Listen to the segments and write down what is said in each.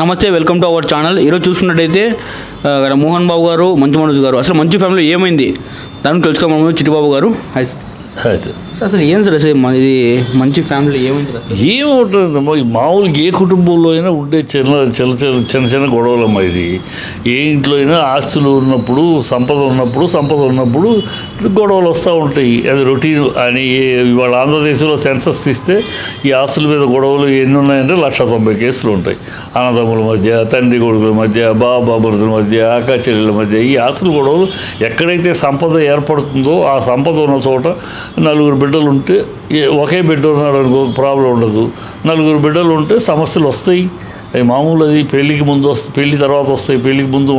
నమస్తే welcome to our channel. ఈరోజు చూసుకున్నట్టయితే ఇక్కడ మోహన్ బాబు గారు మంచు మనోజ్ గారు. అసలు మంచి ఫ్యామిలీ ఏమైంది? దాన్ని తెలుసుకోమని చిట్టుబాబు గారు. Hi sir. సార్ అసలు ఏం సార్ అసలు ఇది మంచి ఫ్యామిలీ ఏమైంది సార్ అసలు? మామూలుగా ఏ కుటుంబంలో అయినా ఉండే చిన్న చిన్న చిన్న చిన్న చిన్న గొడవలమ్మ ఇది. ఏ ఇంట్లో అయినా ఆస్తులు ఉన్నప్పుడు సంపద ఉన్నప్పుడు సంపద ఉన్నప్పుడు గొడవలు వస్తూ ఉంటాయి. అది రొటీన్ అని ఇవాళ ఆంధ్రదేశంలో సెన్సస్ తీస్తే ఈ ఆస్తుల మీద గొడవలు ఎన్ని ఉన్నాయంటే లక్ష తొంభై కేసులు ఉంటాయి. అన్నదమ్ముల మధ్య తండ్రి కొడుకుల మధ్య బాబాబుల మధ్య అక్క మధ్య ఈ ఆస్తుల గొడవలు ఎక్కడైతే సంపద ఏర్పడుతుందో ఆ సంపద ఉన్న చోట నలుగురు బిడ్డలు ఉంటే ఒకే బిడ్డ ఉన్నాడు అనుకో ప్రాబ్లం ఉండదు. నలుగురు బిడ్డలు ఉంటే సమస్యలు వస్తాయి. అవి మామూలు అది పెళ్ళికి ముందు వస్తాయి పెళ్ళి తర్వాత వస్తాయి. పెళ్ళికి ముందు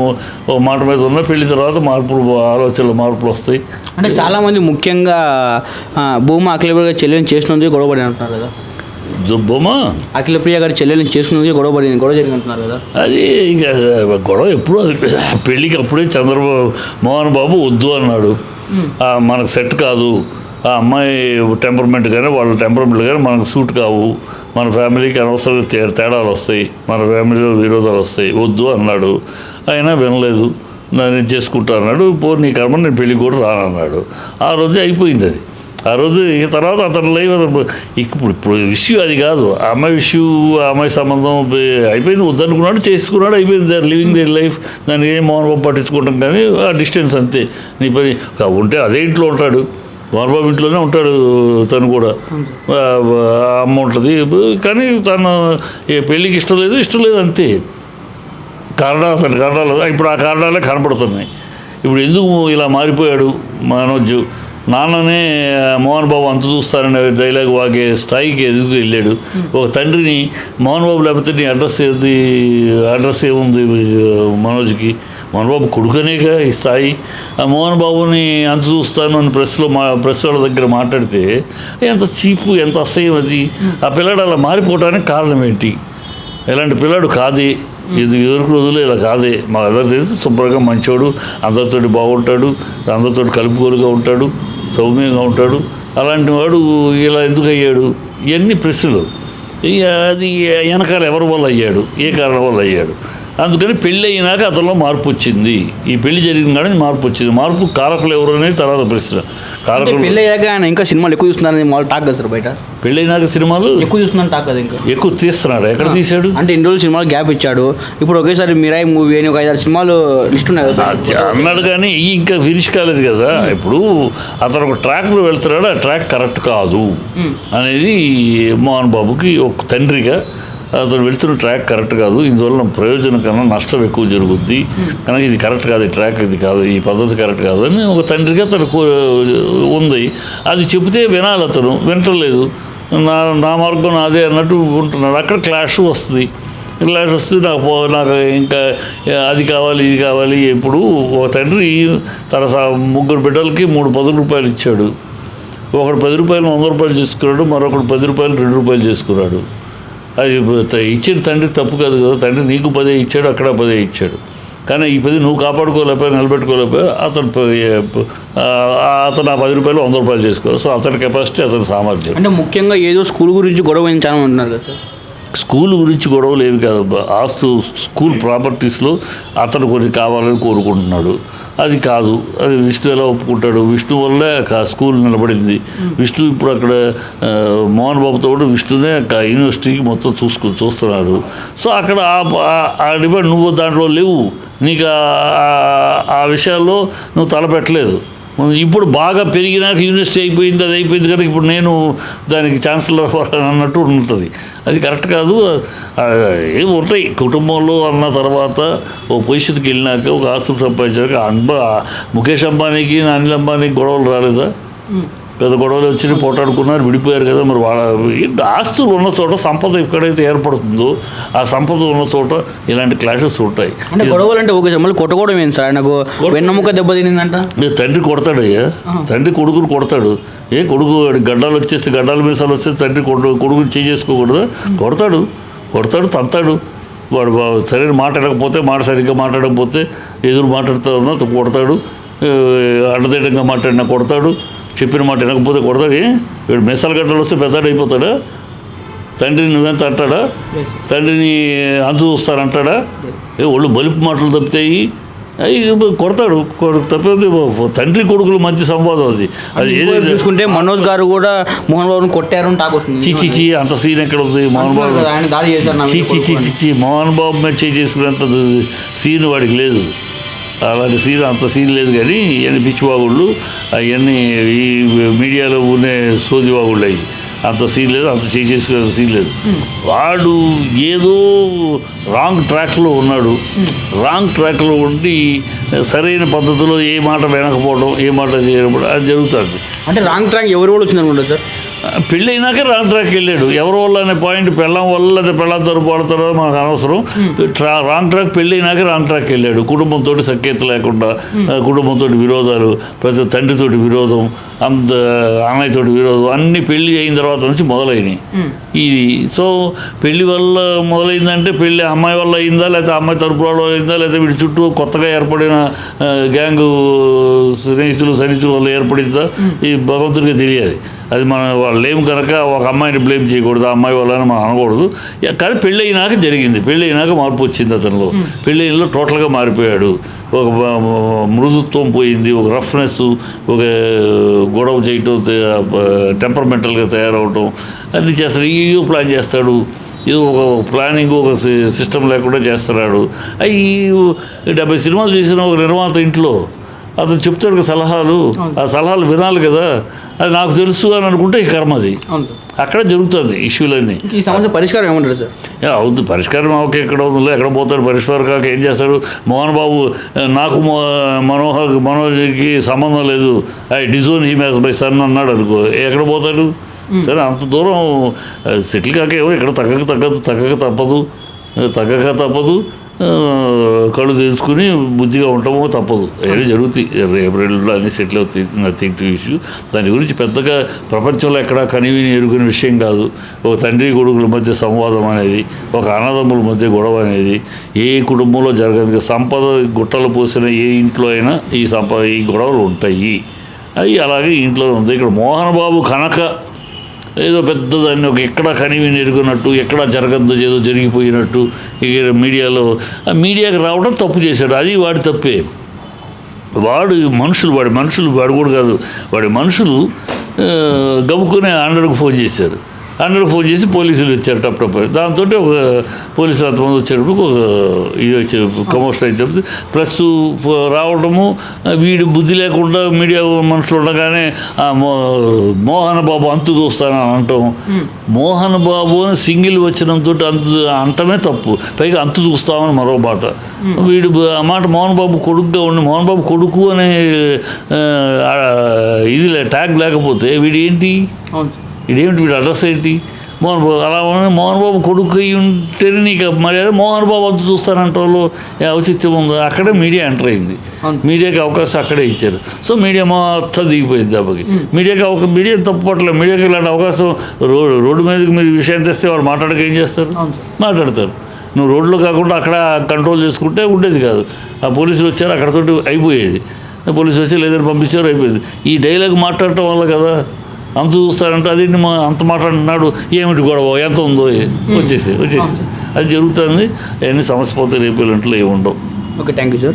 ఓ మాట మీద ఉన్న పెళ్ళి తర్వాత మార్పులు ఆలోచనలు మార్పులు వస్తాయి. అంటే చాలా మంది ముఖ్యంగా భూమా అఖిలప్రియ గారి చెల్లెని చేసినందుకు గొడవ పడి అంటున్నారు కదా? దుబ్బమా అఖిలప్రియ గారి చెల్లెని చేసినందుకు గొడవ పడి గొడవ జరిగి అంటున్నారు కదా? అది ఇక గొడవ ఎప్పుడు పెళ్ళికి అప్పుడే చంద్రబాబు మోహన్ బాబు వద్దు అన్నాడు. మనకు సెట్ కాదు. ఆ అమ్మాయి టెంపర్మెంట్ కానీ వాళ్ళ టెంపర్మెంట్ కానీ మనకు సూట్ కావు. మన ఫ్యామిలీకి అనవసరంగా తే- తేడాలు వస్తాయి. మన ఫ్యామిలీలో విరోధాలు వస్తాయి. వద్దు అన్నాడు. అయినా వినలేదు. నేను చేసుకుంటా అన్నాడు. పో నీ కర్మ నేను పెళ్ళి కూడా రానన్నాడు. ఆ రోజే అయిపోయింది అది. ఆ రోజు ఇక తర్వాత అతను లైవ్ ఇప్పుడు ఇప్పుడు ఇష్యూ అది కాదు. ఆ అమ్మాయి ఇష్యూ ఆ అమ్మాయి సంబంధం అయిపోయింది. వద్దనుకున్నాడు చేసుకున్నాడు అయిపోయింది. దే లివింగ్ దే లైఫ్ దాన్ని ఏం మోహన్ పట్టించుకుంటాం కానీ ఆ డిస్టెన్స్ అంతే. నీ పని ఉంటే అదే ఇంట్లో ఉంటాడు. మోహన్ బాబు ఇంట్లోనే ఉంటాడు తను కూడా. అమ్మ ఉంటుంది. కానీ తను ఏ పెళ్ళికి ఇష్టం లేదు ఇష్టం లేదు అంతే. కారణాలు అసలు కారణాలు ఇప్పుడు ఆ కారణాలే కనపడుతున్నాయి. ఇప్పుడు ఎందుకు ఇలా మారిపోయాడు మనోజ్? నాన్ననే మోహన్ బాబు అంత చూస్తారనే డైలాగ్ వాగే స్థాయికి ఎదుగు వెళ్ళాడు? ఒక తండ్రిని మోహన్ బాబు లేకపోతే నీ అడ్రస్ ఏది? అడ్రస్ ఏముంది మనోజ్కి? మోహన్ బాబు కొడుకనేగా ఈ స్థాయి. ఆ మోహన్ బాబుని అంత చూస్తాను అని ప్రెస్లో మా ప్రెస్ వాళ్ళ దగ్గర మాట్లాడితే ఎంత చీపు ఎంత అసహ్యం అది. ఆ పిల్లాడు అలా మారిపోవడానికి కారణం ఏంటి? ఇలాంటి పిల్లాడు కాదే? ఇది ఎదురు రోజులు ఇలా కాదే? మా అందరు తెలిసి శుభ్రంగా మంచోడు అందరితోటి బాగుంటాడు అందరితోటి కలుపుకోలుగా ఉంటాడు. సౌమ్యంగా ఉంటాడు. అలాంటి వాడు ఇలా ఎందుకు అయ్యాడు? ఇవన్నీ ప్రశ్నలు. ఇక అది వెనకాల ఎవరి వల్ల అయ్యాడు? ఏ కారణం వల్ల అయ్యాడు? అందుకని పెళ్ళి అయినాక అతనిలో మార్పు వచ్చింది. ఈ పెళ్ళి జరిగిన కానీ మార్పు వచ్చింది. మార్పు కారకులు ఎవరు అనేది తర్వాత ప్రశ్న. కారకులు పెళ్ళి అయ్యాక ఆయన ఇంకా సినిమాలు ఎక్కువ చూస్తున్నారని మామూలు టాక్ కదా సార్ బయట పెళ్ళైనాక సినిమాలు ఎక్కువ చూస్తున్నాను టాక్ కదా ఇంకా. ఎక్కువ తీస్తున్నాడు? ఎక్కడ తీశాడు? అంటే ఇన్ని రోజులు సినిమాలు గ్యాప్ ఇచ్చాడు. ఇప్పుడు ఒకేసారి మిరాయి మూవీ అని ఒక ఐదారు సినిమాలు లిస్ట్ ఉన్నాయి అన్నాడు కానీ ఇంకా ఫినిష్ కాలేదు కదా. ఇప్పుడు అతను ఒక ట్రాక్లో వెళ్తున్నాడు. ఆ ట్రాక్ కరెక్ట్ కాదు. అనేది మోహన్ బాబుకి ఒక తండ్రిగా అతను వెళ్తున్న ట్రాక్ కరెక్ట్ కాదు. ఇందువల్ల ప్రయోజనం కన్నా నష్టం ఎక్కువ జరుగుద్ది. కనుక ఇది కరెక్ట్ కాదు ఈ ట్రాక్ ఇది కాదు ఈ పద్ధతి కరెక్ట్ కాదు అని ఒక తండ్రిగా తను ఉంది. అది చెబితే వినాలి అతను. వింటలేదు. నా నా మార్గం నాదే అన్నట్టు ఉంటున్నాడు. అక్కడ క్లాష్ వస్తుంది. క్లాష్ వస్తే నాకు పో నాకు ఇంకా అది కావాలి ఇది కావాలి. ఇప్పుడు ఒక తండ్రి తన ముగ్గురు బిడ్డలకి మూడు పది రూపాయలు ఇచ్చాడు. ఒకడు పది రూపాయలు వంద రూపాయలు చేసుకున్నాడు. మరొకడు పది రూపాయలు రెండు రూపాయలు చేసుకున్నాడు. అది ఇచ్చిన తండ్రి తప్పు కాదు కదా. తండ్రి నీకు పదే ఇచ్చాడు అక్కడ పదే ఇచ్చాడు. కానీ ఈ పది నువ్వు కాపాడుకోలేకపోయా నిలబెట్టుకోలేకపోయా అతను అతను ఆ పది రూపాయలు వంద రూపాయలు చేసుకోవాలి. సో అతని కెపాసిటీ అతని సామర్థ్యం. అంటే ముఖ్యంగా ఏదో స్కూల్ గురించి గొడవ చాలా ఉంటున్నారు కదా సార్. స్కూల్ గురించి గొడవలు ఏమి కాదు. ఆస్తు స్కూల్ ప్రాపర్టీస్లో అతను కొన్ని కావాలని కోరుకుంటున్నాడు. అది కాదు. అది విష్ణు ఎలా ఒప్పుకుంటాడు? విష్ణు వల్లే స్కూల్ నిలబడింది. విష్ణు ఇప్పుడు అక్కడ మోహన్ బాబుతో కూడా విష్ణునే యూనివర్సిటీకి మొత్తం చూసుకు చూస్తున్నాడు. సో అక్కడ ఆ- డిమాండ్ నువ్వు దాంట్లో లేవు. నీకు ఆ విషయాల్లో నువ్వు తలపెట్టలేదు. ఇప్పుడు బాగా పెరిగినాక యూనివర్సిటీ అయిపోయింది అది అయిపోయింది కనుక ఇప్పుడు నేను దానికి ఛాన్సలర్ అన్నట్టు ఉంటుంది. అది కరెక్ట్ కాదు. ఏమి ఉంటాయి. కుటుంబంలో అన్న తర్వాత ఓ పొజిషన్కి వెళ్ళినాక ఒక ఆస్తులు సంపాదించాక అంబ ముఖేష్ అంబానీకి అనిల్ అంబానీకి గొడవలు రాలేదా? పెద్ద గొడవలు వచ్చి పోటాడుకున్నారు విడిపోయారు కదా మరి వాళ్ళ ఆస్తులు ఉన్న చోట సంపద ఎక్కడైతే ఏర్పడుతుందో ఆ సంపద ఉన్న చోట ఇలాంటి క్లాషెస్ ఉంటాయి. అంటే గొడవలు అంటే ఓకే మళ్ళీ కొట్టుకోవడం ఏంటి సార్? నాకు వెన్నెముక దెబ్బ తినిందంట. ఏ తండ్రి కొడతాడయ్యా. తండ్రి కొడుకుని కొడతాడు. ఏ కొడుకు గడ్డాలు వచ్చేస్తే గడ్డాల మీసాలు వస్తే తండ్రి కొడు కొడుకుని చేసుకోకూడదు. కొడతాడు. కొడతాడు తంతాడు. వాడు సరైన మాట అనకపోతే మాట సరిగ్గా మాట్లాడకపోతే ఎదురు మాట్లాడుతూ ఉన్నా కొడతాడు. అడ్డదిడ్డంగా మాట్లాడినా కొడతాడు. చెప్పిన మాట వినకపోతే కొడతాడు వీడు మీసాల గడ్డలు వస్తే పెద్దడు అయిపోతాడా. తండ్రిని నువ్వెంత అంటాడా? తండ్రిని అంతు చూస్తారంటాడా? ఏ ఒళ్ళు బలుపు మాటలు తప్పితాయి అవి కొడతాడు. కొడు- తప్పేది తండ్రి కొడుకుల మధ్య సంవాదం అది. అది ఏది చూసుకుంటే మనోజ్ గారు కూడా మోహన్ బాబుని కొట్టారు వస్తుంది. చి చి చి అంత సీన్ ఎక్కడ ఉంది మోహన్ బాబు. అంటున్నారు కదా, ఆయన దాడి చేశారు నా మీద చి చి చి కొడుకు చి చి మోహన్ బాబు మీద చేసుకునేంత సీన్ వాడికి లేదు. అలాంటి సీన్ అంత సీన్ లేదు కానీ ఇవన్నీ పిచ్చివాగుళ్ళు అవన్నీ ఈ మీడియాలో ఉండే సోదివాగుళ్ళు అవి. అంత సీన్ లేదు అంత చేయి చేసుకునే సీన్ లేదు. వాడు ఏదో రాంగ్ ట్రాక్లో ఉన్నాడు. రాంగ్ ట్రాక్లో ఉండి సరైన పద్ధతిలో ఏ మాట వినకపోవడం ఏ మాట చేయకపోవడం అది జరుగుతుంది. అంటే రాంగ్ ట్రాక్ ఎవరు కూడా వచ్చింది అనుకుంటా సార్? పెళ్ళి అయినాక రాంగ్ వెళ్ళాడు. ఎవరి వల్ల అనే పాయింట్ పెళ్ళం వల్ల లేదా పెళ్ళం తరపు పడతారో మనకు అనవసరం. ట్రా రాంగ్ ట్రాక్ పెళ్ళి అయినాక రాంగ్ ట్రాక్ వెళ్ళాడు. కుటుంబంతో సఖ్యత లేకుండా కుటుంబంతో విరోధాలు ప్రతి తండ్రితోటి విరోధం అంత అన్నయ్యతోటి విరోధం అన్ని పెళ్ళి అయిన తర్వాత నుంచి మొదలైనవి ఇది సో పెళ్ళి వల్ల మొదలైందంటే పెళ్ళి అమ్మాయి వల్ల అయిందా లేకపోతే అమ్మాయి తరపు వాళ్ళ అయిందా లేకపోతే వీడి చుట్టూ కొత్తగా ఏర్పడిన గ్యాంగు స్నేహితులు సన్నిహితుల వల్ల ఏర్పడిందా ఈ భగవంతుడికి తెలియాలి. అది మన వాళ్ళు లేము కనుక ఒక అమ్మాయిని బ్లేమ్ చేయకూడదు ఆ అమ్మాయి అని మనం అనకూడదు. కానీ పెళ్ళి అయినాక జరిగింది. పెళ్ళి అయినాక మార్పు వచ్చింది అతనిలో. పెళ్ళి అయినలో టోటల్గా మారిపోయాడు. ఒక మృదుత్వం పోయింది ఒక రఫ్నెస్ ఒక గొడవ చేయటం టెంపర్మెంటల్గా తయారవటం అన్నీ చేస్తాడు. ఇయో ప్లాన్ చేస్తాడు. ఇది ఒక ప్లానింగ్ ఒక సిస్టమ్ లేకుండా చేస్తున్నాడు. అవి డెబ్బై సినిమాలు చేసిన ఒక నిర్మాత ఇంట్లో అతను చెప్తాడు సలహాలు. ఆ సలహాలు వినాలి కదా. అది నాకు తెలుసు అని అనుకుంటే ఈ కర్మ అది. అక్కడ జరుగుతుంది ఇష్యూలన్నీ. ఈ సమస్య పరిష్కారం ఏమంటారు సార్? యా, అవుద్ది. పరిష్కారం అవకే ఎక్కడ ఉందో ఎక్కడ పోతాడు పరిష్కారం కాక ఏం చేస్తాడు మోహన్ బాబు నాకు మనోహర్ మనోజ్కి సంబంధం లేదు. ఐ డిజోన్ హీ మ్యాస్ బై సన్ అన్నాడు అనుకో. ఎక్కడ పోతాడు సరే అంత దూరం సెటిల్ కాక ఏమో ఇక్కడ తగ్గక తగ్గదు తగ్గక తప్పదు. తగ్గక తప్పదు. కళ్ళు తెలుసుకుని బుద్ధిగా ఉండటమో తప్పదు. ఏదో జరుగుతాయి. ఏప్రిల్లో అన్ని సెటిల్ అవుతాయి. Nothing to issue. దాని గురించి పెద్దగా ప్రపంచంలో ఎక్కడ కనివిని ఎరుకునే విషయం కాదు. ఒక తండ్రి కొడుకుల మధ్య సంవాదం అనేది ఒక అన్నదమ్ముల మధ్య గొడవ అనేది ఏ కుటుంబంలో జరగదు సంపద గుట్టలు పోసిన ఏ ఇంట్లో అయినా ఈ సంపద ఈ గొడవలు ఉంటాయి. అవి అలాగే ఇంట్లో ఉంది. ఇక్కడ మోహన్ బాబు కనక ఏదో పెద్దదాన్ని ఒక ఎక్కడ కనివి నెరుగునట్టు ఎక్కడ జరగద్దు ఏదో జరిగిపోయినట్టు ఇక మీడియాలో. ఆ మీడియాకి రావడం తప్పు చేశాడు. అది వాడి తప్పే. వాడు మనుషులు వాడి మనుషులు వాడు కూడా కాదు వాడి మనుషులు గబుకునే గబుక్కునే ఫోన్ చేశారు. అందరూ ఫోన్ చేసి పోలీసులు వచ్చారు టప్ టప్ దాంతో ఒక పోలీసులు అంతమంది వచ్చేటప్పుడు ఒక ఇది వచ్చే కమోషన్ అయితే ప్లస్ రావడము వీడి బుద్ధి లేకుండా మీడియా మనుషులు ఉండగానే మోహన్ బాబు అంతు చూస్తానని అంటాం మోహన్ బాబు అని సింగిల్ వచ్చినంతో అంతు అంటమే తప్పు. పైగా అంతు చూస్తామని మరో మాట. వీడు ఆ మాట మోహన్ బాబు కొడుకుగా ఉండి మోహన్ బాబు కొడుకు అనే ఇది ట్యాగ్ లేకపోతే వీడు ఏంటి అవును. ఇదేమిటి వీడు అడ్రస్ ఏంటి మోహన్ బాబు అలా మోహన్ బాబు కొడుకు అయి ఉంటేనే నీకు మరి అదే మోహన్ బాబు అంతా చూస్తానంటే వాళ్ళు ఏ ఔచిత్యం ఉందో? అక్కడే మీడియా ఎంటర్ అయింది. మీడియాకి అవకాశం అక్కడే ఇచ్చారు. సో మీడియా మొత్తం దిగిపోయింది దెబ్బకి. మీడియాకి ఒక మీడియా తప్పుపట్లేదు మీడియాకి ఇలాంటి అవకాశం రోడ్డు రోడ్డు మీదకి మీరు విషయం తెస్తే వాళ్ళు మాట్లాడక ఏం చేస్తారు. మాట్లాడతారు. నువ్వు రోడ్లో కాకుండా అక్కడ కంట్రోల్ చేసుకుంటే ఉండేది కాదు. ఆ పోలీసులు వచ్చారు అక్కడతోటి అయిపోయేది. పోలీసులు వచ్చి లేదని పంపించారు అయిపోయింది. ఈ డైలాగ్ మాట్లాడటం వల్ల కదా? అంత చూస్తారంటే అది మా అంత మాట్లాడుతున్నాడు ఏమిటి గొడవ ఎంత ఉందో వచ్చేసి వచ్చేసి అది జరుగుతుంది అవన్నీ సమస్య పోతే రేపు ఏమి ఉండవు ఓకే థ్యాంక్ యూ సార్.